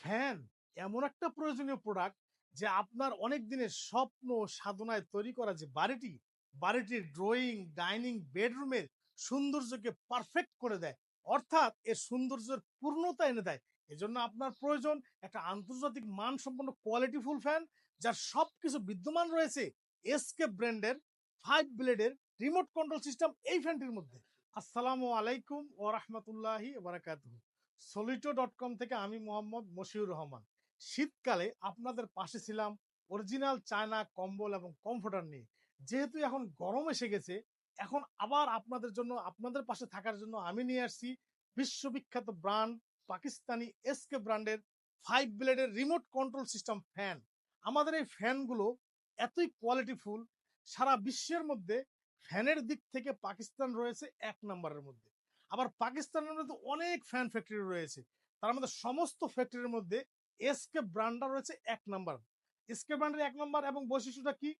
Fan এমন একটা প্রয়োজনীয় প্রোডাক্ট যে আপনার অনেক দিনের স্বপ্ন সাধনায় তৈরি করা যে বাড়িটি, বাড়িটির ড্রয়িং ডাইনিং বেডরুমের সৌন্দর্যকে পারফেক্ট করে দেয়। অর্থাৎ এর সৌন্দর্যের পূর্ণতা এনে দেয়। এজন্য আপনার প্রয়োজন একটা আন্তর্জাতিক মানসম্পন্ন কোয়ালিটিফুল ফ্যান যার সবকিছু বিদ্যমান রয়েছে এসকে ব্র্যান্ডের ফাইভ ব্লেডের রিমোট কন্ট্রোল সিস্টেম এই ফ্যানটির মধ্যে। আসসালামু আলাইকুম ও রহমতুল্লাহি বারাকাতুহু। সলিটো ডট কম থেকে আমি মোহাম্মদ মশিউর রহমান। শীতকালে আপনাদের পাশে ছিলাম অরিজিনাল চায়না কম্বল এবং কমফোর্টার নিয়ে। যেহেতু এখন গরম এসে গেছে, এখন আবার আপনাদের জন্য, আপনাদের পাশে থাকার জন্য আমি নিয়ে আসছি বিশ্ববিখ্যাত ব্র্যান্ড পাকিস্তানি এসকে ব্র্যান্ডের ফাইভ ব্লেডের রিমোট কন্ট্রোল সিস্টেম ফ্যান আমাদের এই ফ্যানগুলো এতই কোয়ালিটিফুল সারা বিশ্বের মধ্যে ফ্যানের দিক থেকে পাকিস্তান রয়েছে এক নম্বরের মধ্যে। আবার পাকিস্তানের মধ্যে অনেক ফ্যান ফ্যাক্টরি রয়েছে। তার মধ্যে সমস্ত ফ্যাক্টরির মধ্যে এসকে ব্র্যান্ডটা রয়েছে এক নাম্বার এসকে ব্র্যান্ডের এক নাম্বার এবং বৈশিষ্ট্যটা কি?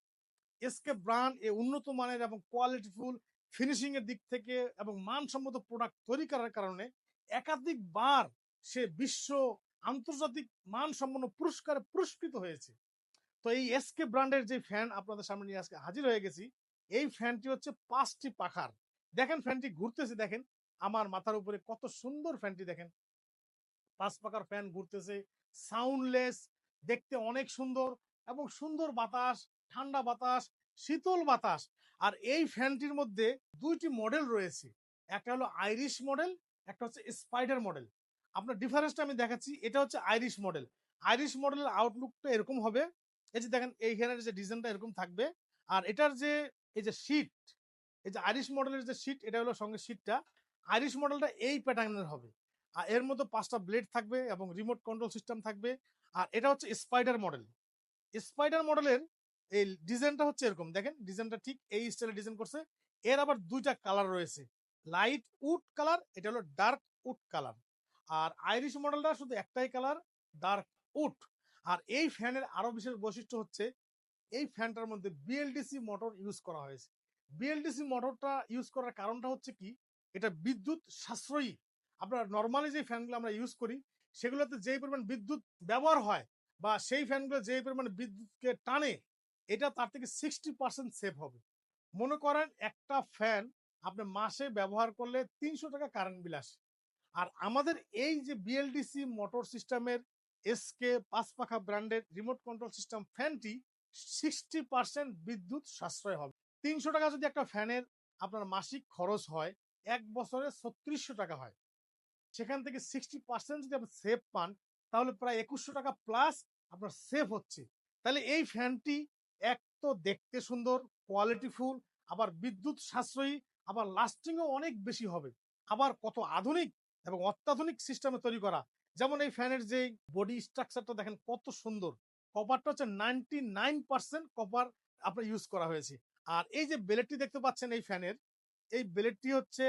এসকে ব্র্যান্ড এ উন্নত মানের এবং কোয়ালিটিফুল ফিনিশিং এর দিক থেকে এবং মানসম্মত প্রোডাক্ট তৈরি করার কারণে একাধিকবার সে বিশ্ব আন্তর্জাতিক মানসম্পন্ন পুরস্কারে পুরস্কৃত হয়েছে। তো এই এসকে ব্র্যান্ডের যে ফ্যান আপনাদের সামনে নিয়ে আজকে হাজির হয়ে গেছি, এই ফ্যানটি হচ্ছে পাঁচটি পাখার। দেখেন ফ্যানটি ঘুরতেছে, দেখেন। আমার মাথার উপরে কত সুন্দর ফ্যানটি দেখেন। পাঁচ পাকার ফ্যান ঘুরতেছে সাউন্ডলেস দেখতে অনেক সুন্দর এবং সুন্দর বাতাস, ঠান্ডা বাতাস, শীতল বাতাস। আর এই ফ্যানটির মধ্যে দুইটি মডেল রয়েছে। একটা হলো আইরিশ মডেল একটা হচ্ছে স্পাইডার মডেল আপনার ডিফারেন্সটা আমি দেখাচ্ছি, এটা হচ্ছে আইরিশ মডেল আইরিশ মডেলের আউটলুকটা এরকম হবে। এই যে দেখেন এইখানের যে ডিজাইনটা এরকম থাকবে। আর এটার যে, এই যে শীট এই যে আইরিশ মডেলের যে শীট এটা হলো সঙ্গে শীটটা আইরিশ মডেলটা এই প্যাটার্নের হবে। আর এর মধ্যে পাঁচটা ব্লেড থাকবে এবং রিমোট কন্ট্রোল সিস্টেম থাকবে। আর এটা হচ্ছে স্পাইডার মডেল স্পাইডার মডেলের এই ডিজাইনটা হচ্ছে এরকম। দেখেন ডিজাইনটা ঠিক এই স্টাইলে ডিজাইন করছে। এর আবার দুইটা কালার রয়েছে। লাইট উড কালার এটা হলো ডার্ক উড কালার আর আইরিশ মডেলটা শুধু একটাই কালার ডার্ক উড আর এই ফ্যানের আরও বিশেষ বৈশিষ্ট্য হচ্ছে, এই ফ্যানটার মধ্যে বিএলডিসি মোটর ইউজ করা হয়েছে। বিএলডিসি মোটরটা ইউজ করার কারণটা হচ্ছে কি এটা বিদ্যুৎ সাশ্রয়ী। আমরা নর্মালি যে ফ্যানগুলো আমরা ইউজ করি, সেগুলোতে যেই পরিমাণ বিদ্যুৎ ব্যবহার হয় বা সেই ফ্যানগুলো যেই পরিমাণ বিদ্যুৎকে টানে, এটা তার থেকে সিক্সটি পার্সেন্ট সেভ হবে। মনে করেন একটা ফ্যান আপনি মাসে ব্যবহার করলে তিনশো টাকা কারেন্ট বিল আসে। আর আমাদের এই যে বিএলডিসি মোটর সিস্টেমের এসকে পাঁচ পাখা ব্র্যান্ডের রিমোট কন্ট্রোল সিস্টেম ফ্যানটি সিক্সটি পার্সেন্ট বিদ্যুৎ সাশ্রয় হবে। তিনশো টাকা যদি একটা ফ্যানের আপনার মাসিক খরচ হয় এক বছরে ছত্রিশশো টাকা হয়। সেখান থেকে সিক্সটি পার্সেন্ট যদি আপনি সেভ পান, তাহলে প্রায় একুশশো টাকা প্লাস আপনার সেভ হচ্ছে। তাহলে এই ফ্যানটি এক তো দেখতে সুন্দর কোয়ালিটিফুল আবার বিদ্যুৎ সাশ্রয়ী, আবার লাস্টিংও অনেক বেশি হবে। আবার কত আধুনিক এবং অত্যাধুনিক সিস্টেমে তৈরি করা। যেমন এই ফ্যানের যে বডি স্ট্রাকচারটা দেখেন কত সুন্দর। কপারটা হচ্ছে নাইনটি নাইন পার্সেন্ট কপার আপনার ইউজ করা হয়েছে। আর এই যে ব্লেডটি দেখতে পাচ্ছেন এই ফ্যানের এই ব্লেডটি হচ্ছে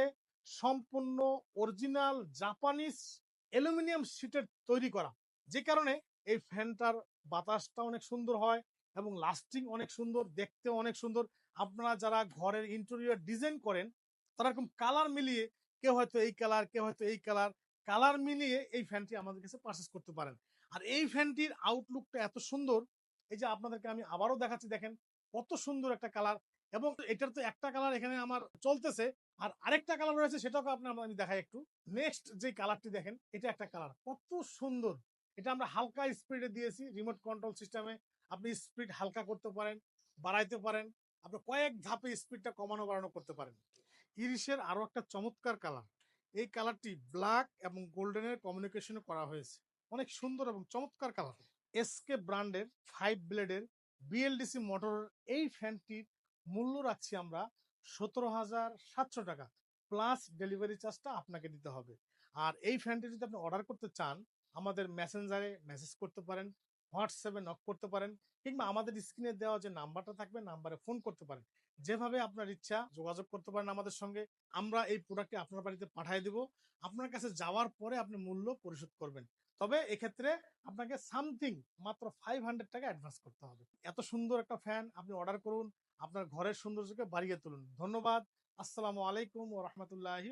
সম্পূর্ণ অরিজিনাল জাপানিজ অ্যালুমিনিয়াম শিটের তৈরি করা। যে কারণে এই ফ্যানটার বাতাসটা অনেক সুন্দর হয় এবং লাস্টিং অনেক সুন্দর দেখতে অনেক সুন্দর। আপনারা যারা ঘরের ইন্টেরিয়র ডিজাইন করেন, তারা এরকম কালার মিলিয়ে কেউ হয়তো এই কালার কেউ হয়তো এই কালার কালার মিলিয়ে এই ফ্যানটি আমাদের কাছে পারচেস করতে পারেন। আর এই ফ্যানটির আউটলুকটা এত সুন্দর, এই যে আপনাদেরকে আমি আবারও দেখাচ্ছি, দেখেন কত সুন্দর একটা কালার এবং এটার তো একটা কালার এখানে আমার চলতেছে। আর আরেকটা কালার রয়েছে সেটাকে আপনার আমি দেখাই একটু। নেক্সট যে কালারটি দেখেন, এটা একটা কালার কত সুন্দর! এটা আমরা হালকা স্পিডে দিয়েছি রিমোট কন্ট্রোল সিস্টেমে আপনি স্পিড হালকা করতে পারেন, বাড়াইতে পারেন। আপনি কয়েক ধাপে স্পিডটা কমানো বাড়ানো করতে পারেন। ইরিশের আরও একটা চমৎকার কালার এই কালারটি ব্ল্যাক এবং গোল্ডেনের কমিউনিকেশনে করা হয়েছে। অনেক সুন্দর এবং চমৎকার কালার এসকে ব্র্যান্ডের ফাইভ ব্লেডের বিএলডিসি মোটরের এই ফ্যানটির মূল্য রাখছি আমরা সতেরো হাজার সাতশো টাকা প্লাস ডেলিভারি চার্জটা আপনাকে দিতে হবে। আর এই ফ্যানটি যদি আপনি অর্ডার করতে চান, আমাদের মেসেঞ্জারে মেসেজ করতে পারেন হোয়াটসঅ্যাপে নক করতে পারেন, কিংবা আমাদের স্ক্রিনে দেওয়া যে নাম্বারটা থাকবে নাম্বারে ফোন করতে পারেন। যেভাবে আপনার ইচ্ছা যোগাযোগ করতে পারেন আমাদের সঙ্গে, আমরা এই প্রোডাক্টটি আপনার বাড়িতে পাঠিয়ে দেব। আপনার কাছে যাওয়ার পরে আপনি মূল্য পরিশোধ করবেন। তবে এক্ষেত্রে আপনাকে সামথিং মাত্র ফাইভ হান্ড্রেড টাকা অ্যাডভান্স করতে হবে। এত সুন্দর একটা ফ্যান আপনি অর্ডার করুন, আপনার ঘরের সৌন্দর্যকে বাড়িয়ে তুলুন। ধন্যবাদ, আসসালামু আলাইকুম ও রহমতুল্লাহি